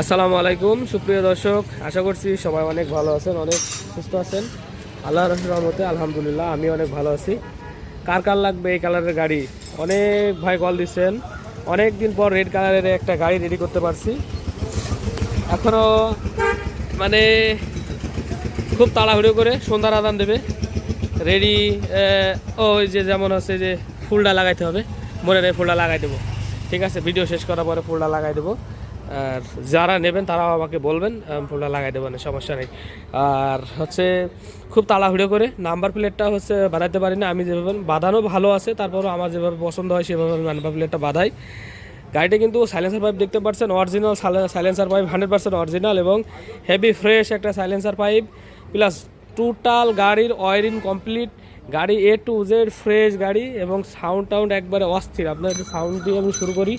আসসালামু আলাইকুম, সুপ্রিয় দর্শক, আশা করছি সবাই অনেক ভালো আছেন, অনেক সুস্থ আছেন। আল্লাহ রহমতে, আলহামদুলিল্লাহ, আমি অনেক ভালো আছি। কার কার লাগবে এই কালারের গাড়ি? অনেক ভাই কল দিচ্ছেন। অনেক দিন পর রেড কালারের একটা গাড়ি রেডি করতে পারছি। এখনও মানে খুব তাড়াহুড়ো করে সন্ধ্যার আদান দেবে। রেডি ওই যে যেমন আছে যে ফুলটা লাগাইতে হবে। মনে নেই ফুলটা লাগাই দেবো। ঠিক আছে ভিডিও শেষ করার পরে ফুলটা লাগাই দেবো। আর যারা নেবেন তারাও আমাকে বলবেন ফুলটা লাগাই দেবেন, সমস্যা নেই। আর হচ্ছে খুব তাড়াহুড়ো করে নাম্বার প্লেটটা হচ্ছে বানাতে পারি না, আমি যেভাবে বাঁধানো ভালো আছে, তারপরও আমার যেভাবে পছন্দ হয় সেভাবে আমি নাম্বার প্লেটটা বাঁধাই। গাড়িটা কিন্তু সাইলেন্সার পাইপ দেখতে পাচ্ছেন original silencer pipe hundred percent original এবং হেভি ফ্রেশ একটা সাইলেন্সার পাইপ প্লাস টোটাল গাড়ির ওয়ারিং কমপ্লিট গাড়ি এ টু জেড ফ্রেশ গাড়ি এবং সাউন্ড টাউন্ড একবারে অস্থির। আপনার সাউন্ড দিয়ে আমি শুরু করি।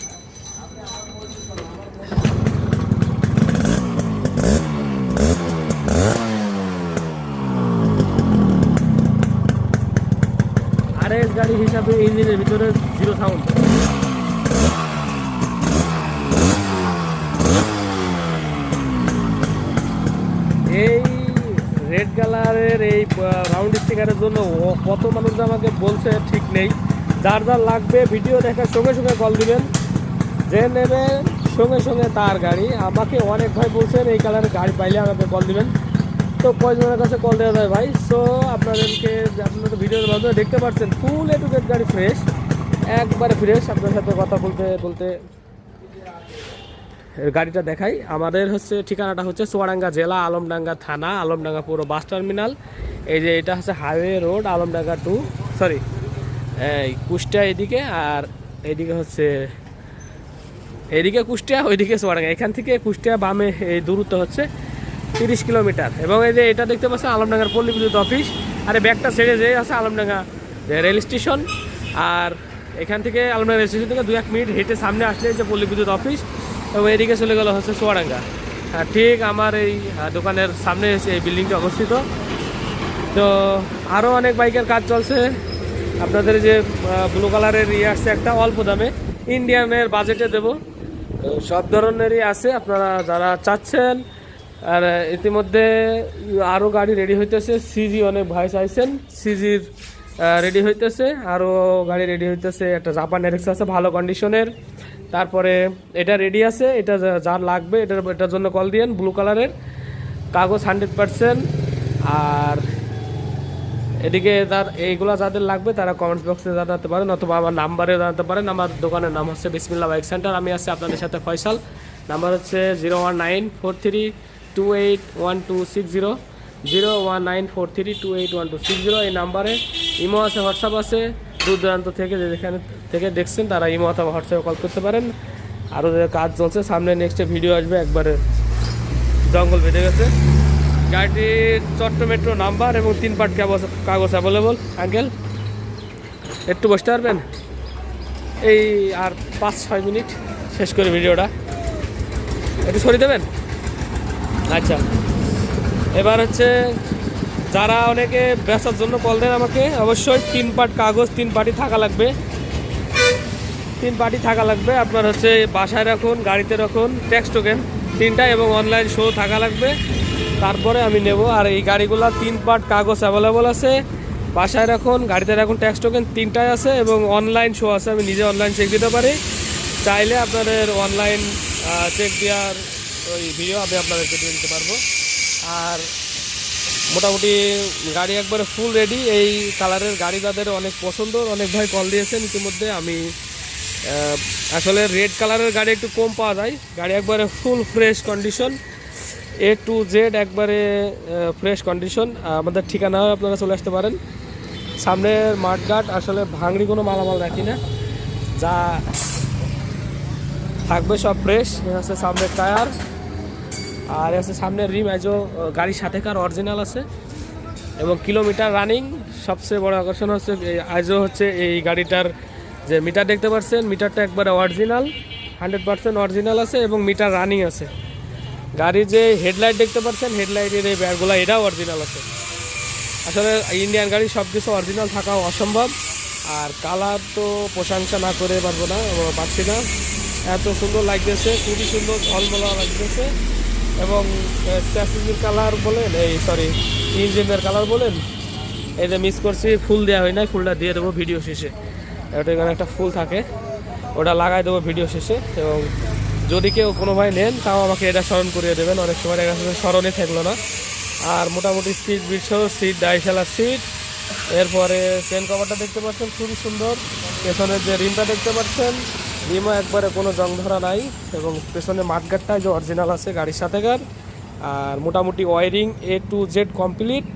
গাড়ি হিসাবে ইঞ্জিনের ভিতরে জিরো সাউন্ড এই রেড কালারের এই রাউন্ড স্টিকারের জন্য কত মানুষ আমাকে বলছে ঠিক নেই। যার যার লাগবে ভিডিও দেখার সঙ্গে সঙ্গে কল দিবেন। যে নেবেন সঙ্গে সঙ্গে তার গাড়ি। আমাকে অনেক ভাই বলছেন এই কালারের গাড়ি পাইলে আমাকে কল দিবেন। তো কয়জনের কাছে কল দেওয়া যায় ভাই। সো আপনাদেরকে আপনারা তো ভিডিওর মাধ্যমে দেখতে পাচ্ছেন ফুল এ টু গেট গাড়ি ফ্রেশ একবারে ফ্রেশ আপনার সাথে কথা বলতে বলতে গাড়িটা দেখাই। আমাদের হচ্ছে ঠিকানাটা হচ্ছে চুয়াডাঙ্গা জেলা, আলমডাঙ্গা থানা, আলমডাঙ্গা পুরো বাস টার্মিনাল। এই যে এটা হচ্ছে highway road Alamdanga to sorry এই কুষ্টিয়া এদিকে আর এদিকে হচ্ছে, এদিকে কুষ্টিয়া, ওইদিকে চুয়াডাঙ্গা। এখান থেকে কুষ্টিয়া বামে এই দূরত্ব হচ্ছে। তিরিশ কিলোমিটার। এবং এই যে এটা দেখতে পাচ্ছেন আলমডাঙ্গার পল্লী বিদ্যুৎ অফিস আর এই ব্যাগটা ছেড়ে যে আছে আলমডাঙ্গা রেল স্টেশন। আর এখান থেকে আলমডাঙ্গা রেল স্টেশন থেকে দু এক মিনিট হেঁটে সামনে আসলে যে পল্লী বিদ্যুৎ অফিস এবং এদিকে চলে গেল হচ্ছে সোয়াডাঙ্গা আর ঠিক আমার এই দোকানের সামনে এই বিল্ডিংটা অবস্থিত। তো আরও অনেক বাইকের কাজ চলছে। আপনাদের যে ব্লু কালারের ইয়ে আসছে একটা, অল্প দামে। ইন্ডিয়ানের বাজেটে দেবো। সব ধরনেরই আছে, আপনারা যারা চাচ্ছেন আর ইতিমধ্যে আরও গাড়ি রেডি হইতেছে। সিজি অনেক ভাই চাইছেন সিজির রেডি হইতেছে। আরও গাড়ি রেডি হইতেছে। একটা জাপান এরেক্স আছে, ভালো কন্ডিশনের তারপরে এটা রেডি আছে। এটা যার লাগবে, এটার এটার জন্য কল দিয়েন ব্লু কালারের কাগজ হান্ড্রেড পার্সেন্ট আর এদিকে তার, এইগুলো যাদের লাগবে, তারা কমেন্টস বক্সে জানাতে পারেন, অথবা আমার নাম্বারে জানাতে পারেন। আমার দোকানের নাম হচ্ছে বিসমিল্লা বাইক সেন্টার। আমি আছি আপনাদের সাথে ফয়সাল। নাম্বার হচ্ছে zero one nine four three two eight one two six zero zero one nine four three two eight one two six zero এই নাম্বারে ইমো আছে, হোয়াটসঅ্যাপ আছে দূর দূরান্ত থেকে যেখানে থেকে দেখছেন তারা ইমো অথবা হোয়াটসঅ্যাপে কল করতে পারেন। আরও কাজ চলছে, সামনে নেক্সটে ভিডিও আসবে, একবারে জঙ্গল বেঁধে গেছে। গাড়িটির চট্ট মেট্রো নাম্বার এবং তিন পাট কাগজ কাগজ অ্যাভেলেবল আঙ্কেল একটু বসতে পারবেন? এই আর পাঁচ ছয় মিনিট শেষ করে ভিডিওটা একটু সরিয়ে দেবেন? আচ্ছা। এবার হচ্ছে যারা অনেকে বেচার জন্য কল দেন আমাকে, অবশ্যই তিন পাট কাগজ, তিন পাটি থাকা লাগবে। তিন পার্টি থাকা লাগবে। আপনার হচ্ছে বাসায় রাখুন, গাড়িতে রাখুন ট্যাক্স টোকেন তিনটা এবং অনলাইন শো থাকা লাগবে। তারপরে আমি নেব, আর এই গাড়িগুলো তিন পার্ট কাগজ অ্যাভেলেবল আছে। বাসায় রাখুন, গাড়িতে রাখুন ট্যাক্স টোকেন তিনটাই আছে এবং অনলাইন শো আছে, আমি নিজে অনলাইন চেক দিতে পারি। চাইলে আপনাদের অনলাইন চেক দেওয়ার ওই ভিডিও আমি আপনাদেরকে দিয়ে দিতে পারব। আর মোটামুটি গাড়ি একবারে ফুল রেডি এই কালারের গাড়ি যাদের অনেক পছন্দ, অনেক ভাই কল দিয়েছেন ইতিমধ্যে, আমি আসলে রেড কালারের গাড়ি একটু কম পাওয়া যায়। গাড়ি একবারে full fresh condition A to Z একবারে ফ্রেশ কন্ডিশন আমাদের ঠিকানাও আপনারা চলে আসতে পারেন। সামনের মাঠঘাট আসলে ভাঙড়ি কোনো মালামাল রাখি না। যা থাকবে সব ফ্রেশ আছে সামনের টায়ার। আর আছে সামনের রিম আজও গাড়ির সাথে কার অরিজিনাল আছে। এবং কিলোমিটার রানিং সবচেয়ে বড় আকর্ষণ হচ্ছে আজও হচ্ছে এই গাড়িটার যে মিটার দেখতে পাচ্ছেন মিটারটা একবারে অরিজিনাল হান্ড্রেড পার্সেন্ট অরিজিনাল আছে এবং মিটার রানিং আছে। গাড়ির যে হেডলাইট দেখতে পাচ্ছেন হেডলাইটের এই ব্যাগগুলো এটাও অরিজিনাল আছে। আসলে ইন্ডিয়ান গাড়ি সব কিছু অরিজিনাল থাকা অসম্ভব। আর কালার তো প্রশংসা না করে পারব না পারছি না। এত সুন্দর লাগতেছে, খুবই সুন্দর ঝলমলা লাগতেছে। এবং স্যাসিসের কালার বলেন, এই সরি ইঞ্জিনের কালার বলেন, এই যে মিস করছি, ফুল দেওয়া হয় না ফুলটা দিয়ে দেবো ভিডিও শেষে। ওটা এখানে একটা ফুল থাকে, ওটা লাগাই দেবো ভিডিও শেষে এবং যদি কেউ কোনো ভাই নেন, তাও আমাকে এটা স্মরণ করিয়ে দেবেন। অনেক সময় দেখা যাচ্ছে স্মরণে থাকল না। আর মোটামুটি সিট বিটসহ সিট ডাইশালা সিট এরপরে চেন কভারটা দেখতে পাচ্ছেন, খুবই সুন্দর। পেছনের যে রিমটা দেখতে পাচ্ছেন রিমও একবারে কোনো জং ধরা নাই এবং পেছনে মাঠঘাটটা যে অরিজিনাল আছে, গাড়ির সাথে সাথেকার আর মোটামুটি wiring A to Z complete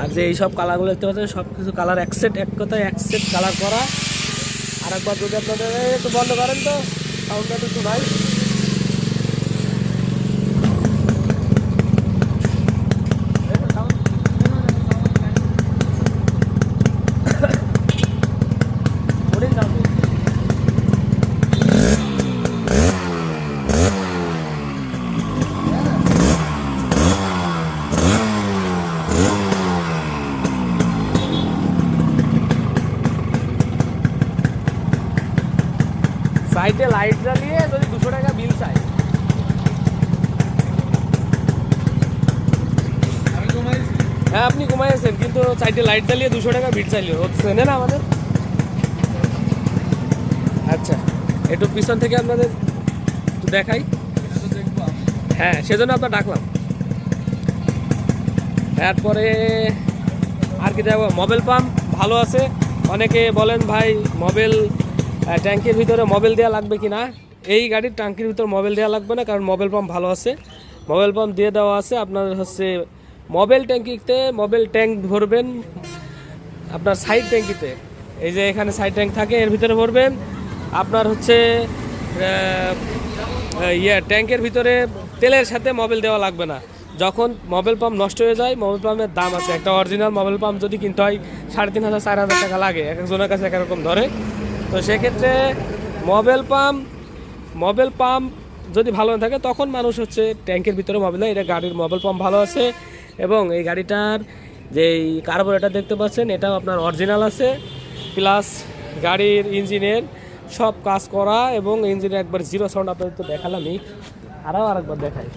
আর যে এইসব কালারগুলো দেখতে পাচ্ছেন সব কিছু কালার এক সেট এক কথায় এক সেট কালার করা। আর একবার যদি আপনাদের একটু বন্ধ করেন তো সাউন্ডটা একটু শোনাই সাইডে লাইট জ্বালিয়ে যদি দুশো টাকা বিল চাই। হ্যাঁ আপনি কমাইছেন কিন্তু সাইডে লাইট জ্বালিয়ে দুশো টাকা বিল চাইলে হচ্ছে না আমাদের। আচ্ছা একটু পিছন থেকে আপনাদের একটু দেখাই। হ্যাঁ সেজন্য আপনার ডাকলাম। তারপরে আর কি দেখো মোবাইল পাম্প ভালো আছে। অনেকে বলেন ভাই মোবাইল ট্যাঙ্কির ভিতরে মোবাইল দেওয়া লাগবে কি না? এই গাড়ির ট্যাঙ্কির ভিতরে মোবাইল দেওয়া লাগবে না, কারণ মোবাইল পাম্প ভালো আছে। মোবাইল পাম্প দিয়ে দেওয়া আছে আপনার হচ্ছে মোবাইল ট্যাঙ্কিতে, মোবাইল ট্যাঙ্ক ভরবেন আপনার সাইড ট্যাঙ্কিতে। এই যে এখানে সাইড ট্যাঙ্ক থাকে, এর ভিতরে ভরবেন। আপনার হচ্ছে ইয়ে ট্যাঙ্কের ভিতরে তেলের সাথে মোবাইল দেওয়া লাগবে না। যখন মোবাইল পাম্প নষ্ট হয়ে যায়, মোবাইল পাম্পের দাম আছে। একটা অরিজিনাল মোবাইল পাম্প যদি কিনতে হয়, সাড়ে তিন হাজার, চার হাজার টাকা লাগে। এক একজনের কাছে একরকম ধরে। তো সেক্ষেত্রে মোবাইল পাম্প মোবাইল পাম্প যদি ভালো না থাকে, তখন মানুষ হচ্ছে ট্যাঙ্কের ভিতরে মোবাইল দেয় এটা গাড়ির মোবাইল পাম্প ভালো আছে এবং এই গাড়িটার যে কার্বোরেটার দেখতে পাচ্ছেন, এটাও আপনার অরিজিনাল আছে। প্লাস গাড়ির ইঞ্জিনের সব কাজ করা এবং ইঞ্জিনের একবার জিরো সাউন্ড আপনাদের তো দেখালামই। আরও আরেকবার দেখাই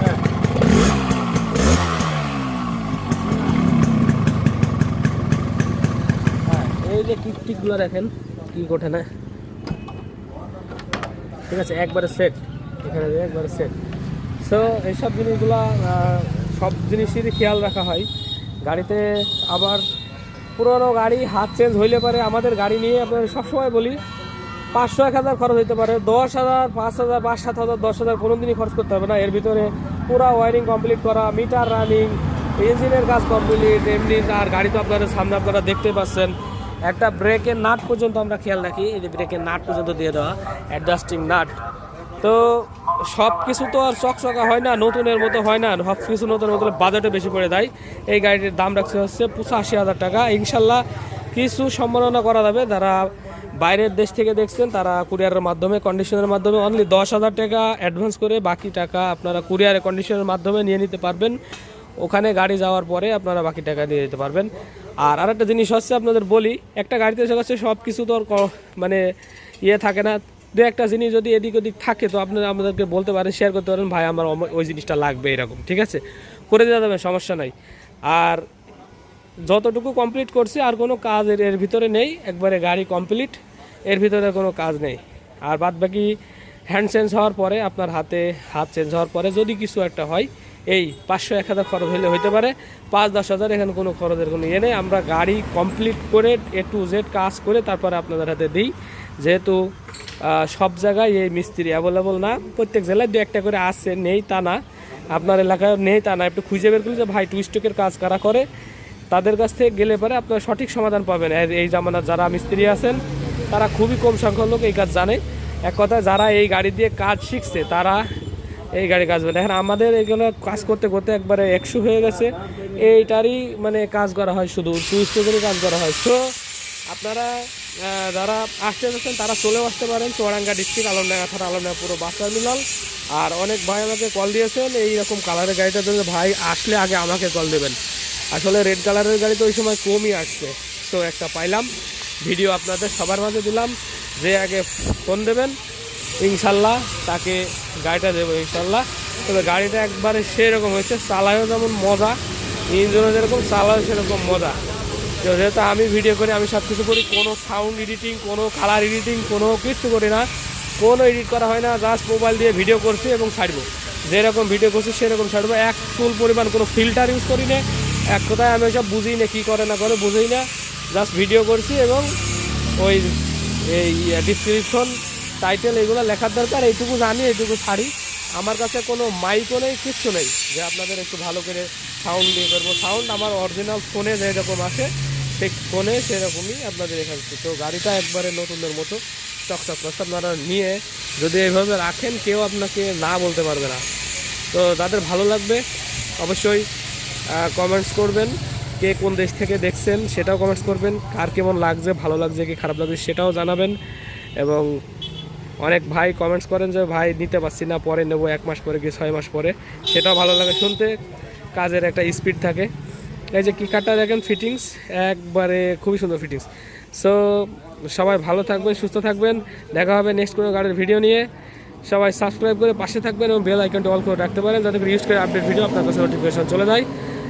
হ্যাঁ। যে কিক টিকগুলো দেখেন, কি ওঠে না? ঠিক আছে, একবারে সেট এখানে একবারে সেট সো এইসব জিনিসগুলো সব জিনিসেরই খেয়াল রাখা হয়। গাড়িতে আবার পুরনো গাড়ি হাত চেঞ্জ হইলে পারে। আমাদের গাড়ি নিয়ে আপনাদের সবসময় বলি, পাঁচশো, এক হাজার খরচ হইতে পারে। দশ হাজার, পাঁচ হাজার, পাঁচ, সাত হাজার, দশ হাজার কোনো দিনই খরচ করতে হবে না। এর ভিতরে পুরো ওয়ারিং কমপ্লিট করা মিটার রানিং ইঞ্জিনের কাজ কমপ্লিট এমনি আর গাড়ি তো আপনাদের সামনে আপনারা দেখতে পাচ্ছেন। একটা ব্রেকের নাট পর্যন্ত আমরা খেয়াল রাখি, এই যে ব্রেকের নাট পর্যন্ত দিয়ে দেওয়া অ্যাডজাস্টিং নাট। তো সব কিছু তো আর চকচকা হয় না, নতুনের মতো হয় না, সব কিছু নতুন মতো বাজেটে বেশি পড়ে দেয় এই গাড়িটির দাম রাখছে হচ্ছে পঁচাশি হাজার টাকা। ইনশাল্লাহ কিছু সম্মাননা করা যাবে। যারা বাইরের দেশ থেকে দেখছেন, তারা কুরিয়ারের মাধ্যমে কন্ডিশনের মাধ্যমে অনলি দশ হাজার টাকা অ্যাডভান্স করে বাকি টাকা আপনারা কুরিয়ারে কন্ডিশনের মাধ্যমে নিয়ে নিতে পারবেন। ওখানে গাড়ি যাওয়ার পরে আপনারা বাকি টাকা দিয়ে দিতে পারবেন। আর আরেকটা জিনিস হচ্ছে আপনাদের বলি, একটা গাড়িতে এসে গেছে সব কিছু তো আর মানে ইয়ে থাকে না। দু একটা জিনিস যদি এদিক ওদিক থাকে, তো আপনারা আমাদেরকে বলতে পারেন শেয়ার করতে পারেন, ভাই, আমার ওই জিনিসটা লাগবে এরকম ঠিক আছে? করে দেওয়া যাবে সমস্যা নাই। আর যতটুকু কমপ্লিট করছি, আর কোনো কাজ এর ভিতরে নেই, একবারে গাড়ি কমপ্লিট এর ভিতরে কোনো কাজ নেই। আর বাদ বাকি হ্যান্ড চেঞ্জ হওয়ার পরে, আপনার হাতে হাত চেঞ্জ হওয়ার পরে যদি কিছু একটা হয় এই পাঁচশো এক হাজার খরচ হলে হইতে পারে। পাঁচ দশ হাজার এখানে কোনো খরচের কোনো ইয়ে নেই। আমরা গাড়ি কমপ্লিট করে এ টু জেড কাজ করে তারপরে আপনাদের হাতে দিই। যেহেতু সব জায়গায় এই মিস্ত্রি অ্যাভেলেবল না। প্রত্যেক জেলায় দু একটা করে আসছে নেই তা না। আপনার এলাকায় নেই তা না। একটু খুঁজে বের করলে যে ভাই টু স্টকের কাজ কারা করে? তাদের কাছ থেকে গেলে পরে আপনার সঠিক সমাধান পাবেন। এই জামানার যারা মিস্ত্রি আছেন, তারা খুবই কম সংখ্যক লোক এই কাজ জানে। এক কথায় যারা এই গাড়ি দিয়ে কাজ শিখছে, তারা এই গাড়ি কাজ করে। এখন আমাদের এইগুলো কাজ করতে করতে একবারে একশো হয়ে গেছে। এইটারই মানে কাজ করা হয় শুধু টু স্টেজেরই কাজ করা হয়। তো আপনারা যারা আসতে যাচ্ছেন, তারা চলেও আসতে পারেন। চুয়াডাঙ্গা ডিস্ট্রিক্ট, আলমডাঙ্গা থানা, আলমডাঙ্গা পুরো বাস টার্মিনাল। আর অনেক ভাই আমাকে কল দিয়েছেন এই রকম কালারের গাড়িটার জন্য ভাই, আসলে আগে আমাকে কল দেবেন। আসলে রেড কালারের গাড়ি তো ওই সময় কমই আসছে। তো একটা পাইলাম। ভিডিও আপনাদের সবার মাঝে দিলাম। যে আগে ফোন দেবেন ইনশাল্লাহ তাকে গাড়িটা দেবো ইনশাল্লাহ। তবে গাড়িটা একবারে সেরকম হয়েছে, চালায়ও যেমন মজা, ইঞ্জিনও যেরকম, চালায়ও সেরকম মজা। যেহেতু আমি ভিডিও করি, আমি সব কিছু করি, কোনো সাউন্ড এডিটিং কোনো কালার এডিটিং কোনো কিছু করি না। কোনো এডিট করা হয় না জাস্ট মোবাইল দিয়ে ভিডিও করছি এবং ছাড়বো। যেরকম ভিডিও করছি, সেরকম ছাড়বো। এক চুল পরিমাণ কোনো ফিল্টার ইউজ করি না। এক কথায় আমি ওইসব বুঝি না, কী করে না করে বুঝি না। জাস্ট ভিডিও করছি এবং ওই এই ডিসক্রিপশন টাইটেল এগুলো লেখার দরকার, এইটুকু জানি, এইটুকু ছাড়ি। আমার কাছে কোনো মাইকও নেই, কিচ্ছু নেই। যে আপনাদের একটু ভালো করে সাউন্ড দিয়ে করব। সাউন্ড আমার অরিজিনাল ফোনে যেরকম আসে, ঠিক ফোনে সেরকমই আপনাদের এখানে তো গাড়িটা একবারে নতুনদের মতো চকচক করছে আপনারা নিয়ে যদি এইভাবে রাখেন, কেউ আপনাকে না বলতে পারবে না। তো যাদের ভালো লাগবে, অবশ্যই কমেন্টস করবেন, কে কোন দেশ থেকে দেখছেন সেটাও কমেন্টস করবেন। কার কেমন লাগছে, ভালো লাগছে, কি খারাপ লাগছে সেটাও জানাবেন। এবং অনেক ভাই কমেন্টস করেন যে, ভাই, নিতে পারছি না, পরে নেব এক মাস পরে কি ছয় মাস পরে? সেটাও ভালো লাগে, শুনতে কাজের একটা স্পিড থাকে। এই যে কিকারটা দেখেন ফিটিংস একবারে খুবই সুন্দর ফিটিংস সো সবাই ভালো থাকবেন, সুস্থ থাকবেন। দেখা হবে নেক্সট কোনো গাড়ির ভিডিও নিয়ে। সবাই সাবস্ক্রাইব করে পাশে থাকবেন এবং বেল আইকনটা অল করে রাখতে পারেন, যাতে করে ইউজ করে আপডেট ভিডিও আপনার কাছে নোটিফিকেশন চলে যায়।